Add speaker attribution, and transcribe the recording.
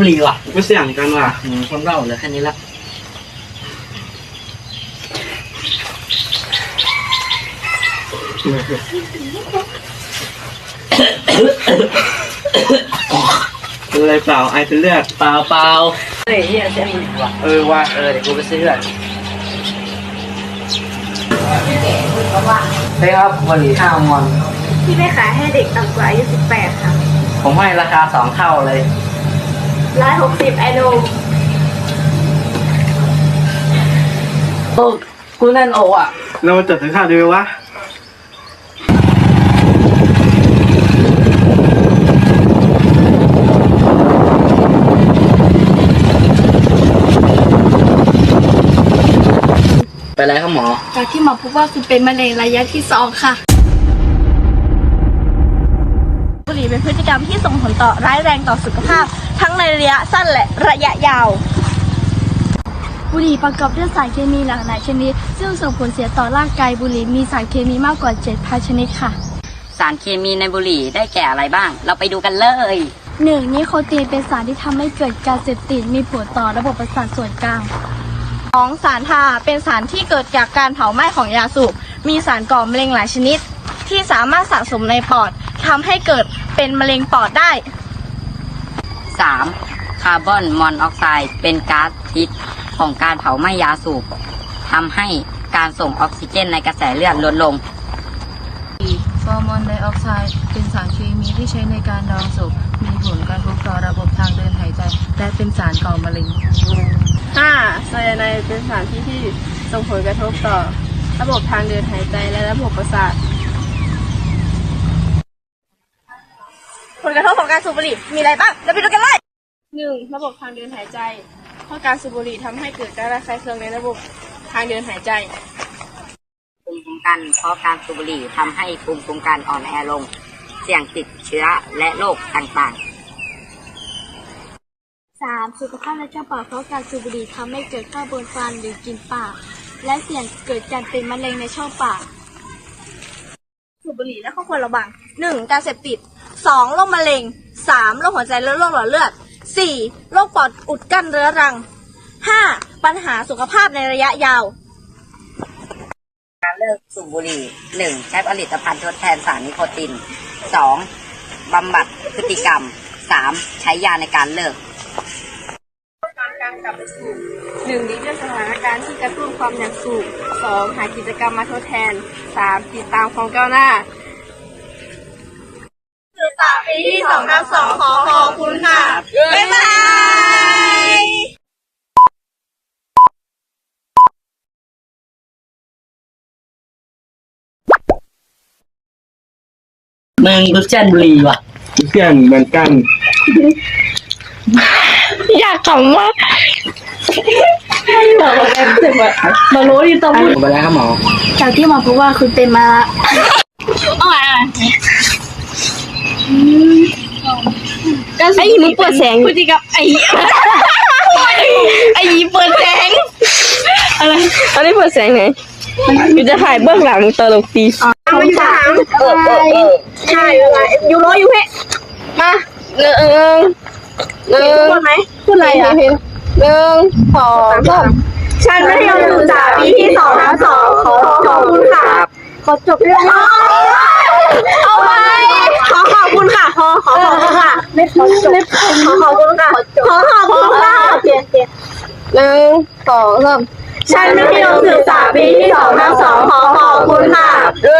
Speaker 1: บุหรี่ว่ะ
Speaker 2: ไม่เสี่ยงกันว่ะ
Speaker 1: อืมคนเราเหลือแค่นี้ละ
Speaker 2: เป็นอะไรเปล่าไอเป็นเลือด
Speaker 1: เปล่าเปล่าเฮ้ยเฮียเส้นบุหรี่ว่ะ
Speaker 2: เออว่ะ
Speaker 1: เออเดี๋ยวกูไปซื้อก่อนเฮ้ยครับบุหรี่ข้าวมอน
Speaker 3: ที่ไม่ขายให้เด็กต่ำกว่าอายุ18ค่ะ
Speaker 1: ผมให้ราคาสองเท่าเลย
Speaker 3: 160ไอโด
Speaker 1: โอ้กูแน่นโออะ
Speaker 2: เรามาจดถึงข่าวดีไหมวะ
Speaker 1: ไปแล้วครับหมอ
Speaker 3: จากที่หมอพบว่าคุณเป็นมะเร็งระยะที่สองค่ะ บุหรี่เป็นพฤติกรรมที่ส่งผลต่อร้ายแรงต่อสุขภาพ ทั้งในระยะสั้นและระยะยาว บุหรี่ประกอบด้วยสารเคมีหลากหลายชนิด ซึ่งส่งผลเสียต่อร่างกายบุหรี่มีสารเคมีมากกว่า 7,000 ชนิดค่ะ
Speaker 4: สารเคมีในบุหรี่ได้แก่อะไรบ้าง เราไปดูกันเลย
Speaker 3: 1. นิโคตินเป็นสารที่ทำให้เกิดการเสพติดมีผลต่อระบบประสาทส่วนกลาง 2. สารทาเป็นสารที่เกิดจากการเผาไหม้ของยาสูบมีสารก่อมะเร็งหลายชนิด ที่สามารถสะสมในปอดทำให้เกิดเป็นมะเร็งปอดได้
Speaker 4: 3. คาร์บอนมอนอกไซด์เป็นก๊าซพิษของการเผาไหม้ยาสูบทำให้การส่งออกซิเจนในกระแสเลือดลดลง
Speaker 5: ฟอร์มอนไดออกไซด์เป็นสารเคมีที่ใช้ในการดองศพ มีผลกระทบต่อระบบทางเดินหายใจ และเป็นสารก่อมะเร็ง
Speaker 6: 5. ไซยาไนด์เป็นสารที่ที่ส่งผลกระทบต่อ ระบบทางเดินหายใจและระบบประสาท
Speaker 3: ผลกระทบของการสูบบุหรี่มีอะไรบ้างเราไปดูกันเลย
Speaker 6: 1. ระบบทางเดินหายใจ เพราะการสูบบุหรี่ทำให้เกิดการระคายเคืองในระบบทางเดินหายใจ
Speaker 4: ภูมิคุ้มกันเพราะการสูบบุหรี่ทำให้ภูมิคุ้มกันอ่อนแอลง เสี่ยงติดเชื้อและโรคต่างๆ
Speaker 3: 3. สุขภาพและเจ้าปากเพราะการสูบบุหรี่ทำให้เกิดข้าวบนฟันหรือกลินปาก และเสี่ยงเกิดการเป็นมะเร็งในช่องปาก สูบบุหรี่และข้อควรระวัง 1. การเสพติด 2. โรคมะเร็ง 3. โรคหัวใจและโรคหลอดเลือด 4. โรคปอดอุดกั้นเรื้อรัง 5. ปัญหาสุขภาพในระยะยาว
Speaker 4: การเลิกสูบบุหรี่หนึ่งใช้ผลิตภัณฑ์ทดแทนสารนิโคตินสองบำบัดพฤติกรรมสามใช้ยาในการเลิก
Speaker 6: การการกลับไปสูบหนึ่งหลีกเลี่ยงสถานการณ์ที่กระตุ้นความอยากสูบสองหากิจกรรมมาทดแทนสามติดตามความก้าวหน้า
Speaker 3: ปีที่สองทับสองขอขอบคุณค่ะ บ๊ายบาย
Speaker 1: มึงรู้เส้นบุหรี่ว่ะ
Speaker 2: เสี่ยงเหมือนกัน
Speaker 6: อยากขำว่าเรารู้ที่ต้องพูด
Speaker 1: ไปแล้วครับหมอ
Speaker 3: จากที่หมอพบว่าคุณเป็นมาเอ ไอ้มึงเปิดแสงพฤติกรรมไอ้ไอ้เปิดแสง
Speaker 6: อะไรตอนนี้เปิดแสงไหนอยู่จะถ่ายเบื้องหลังตลกดี
Speaker 3: คำถามใช่อะไรยูโรยูเพ่
Speaker 6: มาหนึ่งหนึ่ง
Speaker 3: พูดไหม
Speaker 6: พูดอะไรอะหนึ่งสองสาม
Speaker 3: ฉันไม่ยอมศึกษาปีที่สองทับสองขอขอบคุณค่ะขอจบเรื่องเอาไปขอขอบคุณค่ะ ขอขอขอบคุณค่ะไม่ขอจบขอขอบคุณค่ะขอขอบคุณค่ะ
Speaker 6: หนึ่งสองสาม
Speaker 3: ฉันไม่ยอมศึกษาปีที่สองทับสองขอขอบคุณค่ะบ๊ายบาย